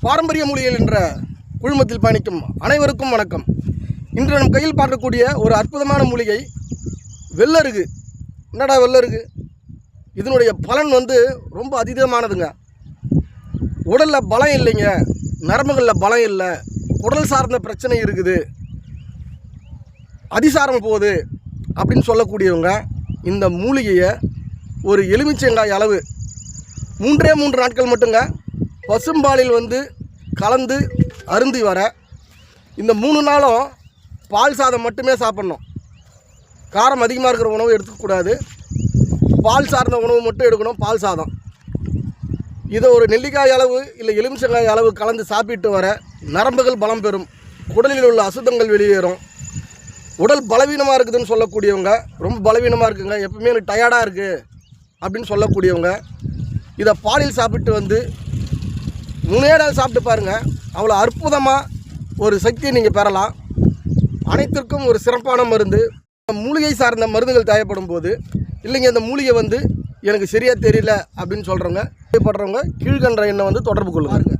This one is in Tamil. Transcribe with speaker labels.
Speaker 1: பாரம்பரிய மூலிகைகள் என்ற குழுமத்தில் பயணிக்கும் அனைவருக்கும் வணக்கம். இன்று நம் கையில் பார்க்கக்கூடிய ஒரு அற்புதமான மூலிகை வெள்ளருகு. என்னடா வெள்ளருகு? இதனுடைய பலன் வந்து ரொம்ப அதீதமானதுங்க. உடலில் பலம் இல்லைங்க. நரம்புகளில் பலம் இல்லை. உடல் சார்ந்த பிரச்சனை இருக்குது. அதிசாரம் போகுது அப்படின்னு சொல்லக்கூடியவங்க இந்த மூலிகையை ஒரு எலுமிச்சங்காய் அளவு மூன்றே மூன்று நாட்கள் மட்டுங்க பசும்பாலில் வந்து கலந்து அருந்தி வர இந்த மூணு நாளும் பால் சாதம் மட்டுமே சாப்பிட்ணும். காரம் அதிகமாக இருக்கிற உணவு எடுத்துக்கூடாது பால் சார்ந்த உணவு மட்டும் எடுக்கணும் பால் சாதம். இதை ஒரு நெல்லிக்காய் அளவு இல்லை எலுமிச்சங்காய் அளவு கலந்து சாப்பிட்டு வர நரம்புகள் பலம் பெறும். உடலில் உள்ள அசுத்தங்கள் வெளியேறும். உடல் பலவீனமாக இருக்குதுன்னு சொல்லக்கூடியவங்க ரொம்ப பலவீனமாக இருக்குங்க எப்பவுமே எனக்கு டயர்டாக இருக்குது அப்படின்னு சொல்லக்கூடியவங்க இதை பாலில் சாப்பிட்டு வந்து மூணே நாள் சாப்பிட்டு பாருங்கள் அவ்வளோ அற்புதமாக ஒரு சக்தியை நீங்கள் பெறலாம். அனைத்திற்கும் ஒரு சிறப்பான மருந்து. மூலிகை சார்ந்த மருந்துகள் தேவைப்படும் போது இல்லைங்க இந்த மூலிகை வந்து எனக்கு சரியாக தெரியல அப்படின்னு சொல்கிறவங்க தேவைப்படுறவங்க கீழ்கன்ற எண்ணை வந்து தொடர்பு கொள்ளுங்க.